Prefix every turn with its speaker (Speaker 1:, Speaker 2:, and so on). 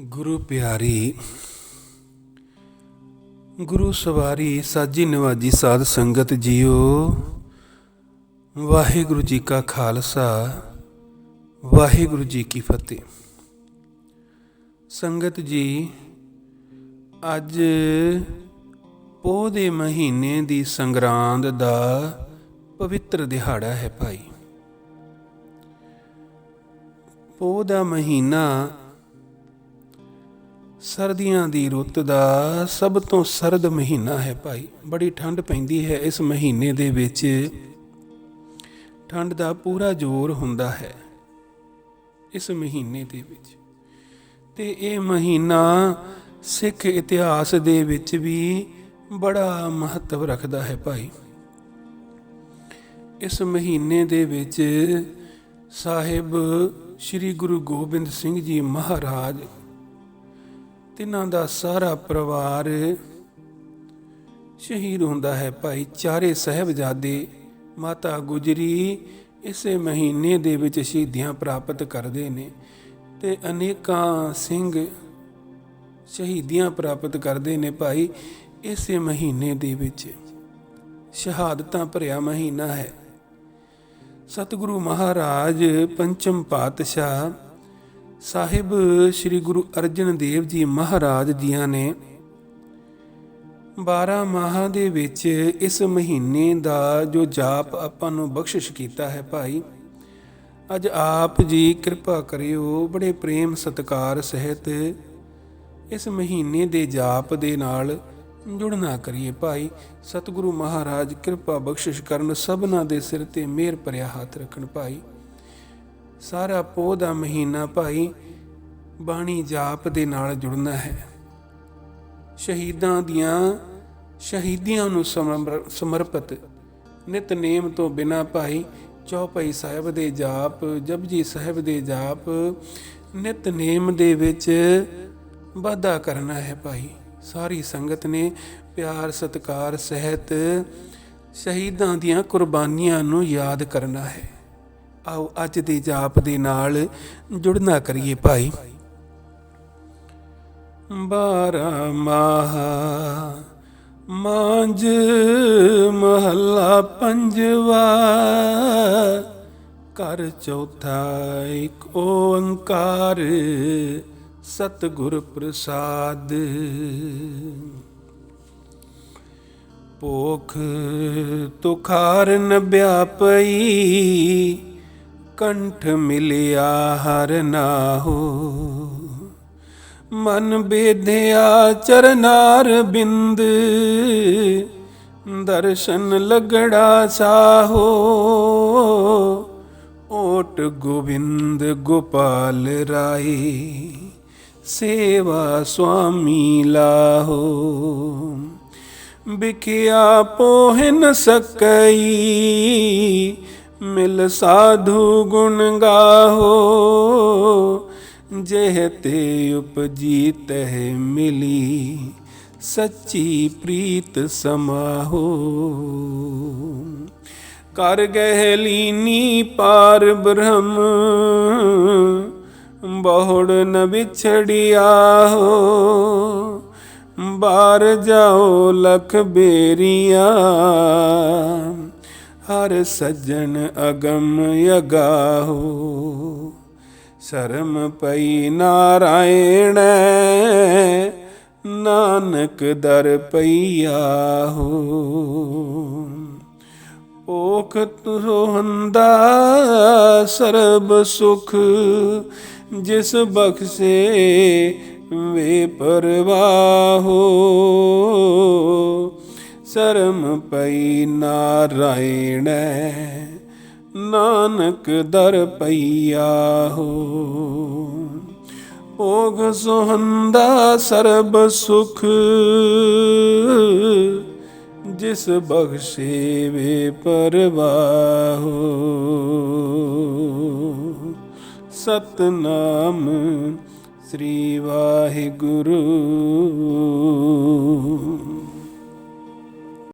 Speaker 1: ਗੁਰੂ ਪਿਆਰੀ, ਗੁਰੂ ਸਵਾਰੀ, ਸਾਜੀ ਨਿਵਾਜੀ ਸਾਧ ਸੰਗਤ ਜੀਓ, ਵਾਹਿਗੁਰੂ ਜੀ ਕਾ ਖਾਲਸਾ, ਵਾਹਿਗੁਰੂ ਜੀ ਕੀ ਫਤਿਹ। ਸੰਗਤ ਜੀ, ਅੱਜ ਪੋਹ ਦੇ ਮਹੀਨੇ ਦੀ ਸੰਗਰਾਂਦ ਦਾ ਪਵਿੱਤਰ ਦਿਹਾੜਾ ਹੈ ਭਾਈ। ਪੋਹ ਦਾ ਮਹੀਨਾ ਸਰਦੀਆਂ ਦੀ ਰੁੱਤ ਦਾ ਸਭ ਤੋਂ ਸਰਦ ਮਹੀਨਾ ਹੈ ਭਾਈ। ਬੜੀ ਠੰਡ ਪੈਂਦੀ ਹੈ ਇਸ ਮਹੀਨੇ ਦੇ ਵਿੱਚ। ਠੰਡ ਦਾ ਪੂਰਾ ਜ਼ੋਰ ਹੁੰਦਾ ਹੈ ਇਸ ਮਹੀਨੇ ਦੇ ਵਿੱਚ। ਤੇ ਇਹ ਮਹੀਨਾ ਸਿੱਖ ਇਤਿਹਾਸ ਦੇ ਵਿੱਚ ਵੀ ਬੜਾ ਮਹੱਤਵ ਰੱਖਦਾ ਹੈ ਭਾਈ। ਇਸ ਮਹੀਨੇ ਦੇ ਵਿੱਚ ਸਾਹਿਬ ਸ੍ਰੀ ਗੁਰੂ ਗੋਬਿੰਦ ਸਿੰਘ ਜੀ ਮਹਾਰਾਜ ਤਿਨਾਂ ਦਾ ਸਾਰਾ ਪਰਿਵਾਰ ਸ਼ਹੀਦ ਹੁੰਦਾ ਹੈ। ਭਾਈ ਚਾਰੇ ਸਹਿਬਜ਼ਾਦੇ, ਮਾਤਾ ਗੁਜਰੀ ਇਸੇ ਮਹੀਨੇ ਦੇ ਵਿੱਚ ਸ਼ਹੀਦੀਆਂ ਪ੍ਰਾਪਤ ਕਰਦੇ ਨੇ ਤੇ ਅਨੇਕਾਂ ਸਿੰਘ ਸ਼ਹੀਦੀਆਂ ਪ੍ਰਾਪਤ ਕਰਦੇ ਨੇ ਭਾਈ ਇਸੇ ਮਹੀਨੇ ਦੇ ਵਿੱਚ। ਸ਼ਹਾਦਤਾਂ ਭਰਿਆ ਮਹੀਨਾ ਹੈ। ਸਤਿਗੁਰੂ ਮਹਾਰਾਜ ਪੰਚਮ ਪਾਤਸ਼ਾਹ ਸਾਹਿਬ, ਸ੍ਰੀ ਗੁਰੂ ਅਰਜਨ ਦੇਵ ਜੀ ਮਹਾਰਾਜ ਜੀਆਂ ਨੇ 12 ਮਾਹਾਂ ਦੇ ਵਿੱਚ ਇਸ ਮਹੀਨੇ ਦਾ ਜੋ ਜਾਪ ਆਪਾਂ ਨੂੰ ਬਖਸ਼ਿਸ਼ ਕੀਤਾ ਹੈ ਭਾਈ, ਅੱਜ ਆਪ ਜੀ ਕਿਰਪਾ ਕਰਿਓ, ਬੜੇ ਪ੍ਰੇਮ ਸਤਕਾਰ ਸਹਿਤ ਇਸ ਮਹੀਨੇ ਦੇ ਜਾਪ ਦੇ ਨਾਲ ਜੁੜਨਾ ਕਰੀਏ ਭਾਈ। ਸਤਿਗੁਰੂ ਮਹਾਰਾਜ ਕਿਰਪਾ ਬਖਸ਼ਿਸ਼ ਕਰਨ ਸਭਨਾ ਦੇ ਸਿਰ ਤੇ ਮਿਹਰ ਭਰਿਆ ਹੱਥ ਰੱਖਣ ਭਾਈ। ਸਾਰਾ ਪੋਹ ਦਾ ਮਹੀਨਾ ਭਾਈ ਬਾਣੀ ਜਾਪ ਦੇ ਨਾਲ ਜੁੜਨਾ ਹੈ। ਸ਼ਹੀਦਾਂ ਦੀਆਂ ਸ਼ਹੀਦੀਆਂ ਨੂੰ ਸਮਰ- ਸਮਰਪਿਤ ਨਿਤਨੇਮ ਤੋਂ ਬਿਨਾ ਭਾਈ ਚੌਪਈ ਸਾਹਿਬ ਦੇ ਜਾਪ, ਜਪਜੀ ਸਾਹਿਬ ਦੇ ਜਾਪ ਨਿਤਨੇਮ ਦੇ ਵਿੱਚ ਵਾਧਾ ਕਰਨਾ ਹੈ ਭਾਈ। ਸਾਰੀ ਸੰਗਤ ਨੇ ਪਿਆਰ, ਸਤਕਾਰ, ਸਹਿਤ ਸ਼ਹੀਦਾਂ ਦੀਆਂ ਕੁਰਬਾਨੀਆਂ ਨੂੰ ਯਾਦ ਕਰਨਾ ਹੈ। ਆਓ ਅੱਜ ਦੇ ਜਾਪ ਦੇ ਨਾਲ ਜੁੜਨਾ ਕਰੀਏ ਭਾਈ। ਬਾਰਾ ਮਾਹ ਮਾਂਜ ਮਹੱਲਾ ਪੰਜਵਾ ਕਰ ਚੌਥਾ ਏਕ ਓੰਕਾਰ ਸਤਿਗੁਰ ਪ੍ਰਸਾਦ। ਭੋਖ ਤੁਖਾਰ ਨ ਵਿਆਪਈ ਕੰਠ ਮਿਲਿਆ ਹਰ ਨਾਹੋ। ਮਨ ਬੇਧਿਆ ਚਰਨਾਰ ਬਿੰਦ। ਦਰਸ਼ਨ ਲਗੜਾ ਸਾਹੋ। ਓਟ ਗੋਬਿੰਦ ਗੋਪਾਲ ਰਾਏ ਸੇਵਾ ਸੁਆਮੀ ਲਾਹੋ। ਬਿਕਿਆ ਪੋਹ ਨ ਸਕਈ। ਮਿਲ ਸਾਧੂ ਗੁਣ ਗਾਹੋ, ਜਹ ਤੇ ਉਪਜੀ ਤਹਿ ਮਿਲੀ ਸੱਚੀ ਪ੍ਰੀਤ ਸਮਾਹੋ। ਕਰ ਗਹਿ ਲੀਨੀ ਪਾਰ ਬ੍ਰਹਮ, ਬਹੁੜ ਨ ਵਿਛੜਿਆ ਹੋ ਬਾਰ ਜਾਓ ਲਖ ਬੇਰੀਆ ਹਰ ਸੱਜਣ ਅਗਮ ਯਗਾਹੋ ਸ਼ਰਮ ਪਈ ਨਾਰਾਇਣ, ਨਾਨਕ ਦਰ ਪਈਆ ਹੋ। ਓਖ ਤੁਹੰਦਾ ਸਰਬ ਸੁਖ, ਜਿਸ ਬਖਸ਼ੇ ਵੇ ਪਰਵਾਹੋ। ਸ਼ਰਮ ਪਈ ਨਾਰਾਇਣ, ਨਾਨਕ ਦਰ ਪਈਆ ਹੋ। ਓਗ ਸੁਹੰਦਾ ਸਰਬ ਸੁਖ, ਜਿਸ ਬਖਸ਼ੇ ਵੇ ਪਰਵਾਹੋ। ਸਤਨਾਮ ਸ੍ਰੀ ਵਾਹਿਗੁਰੂ।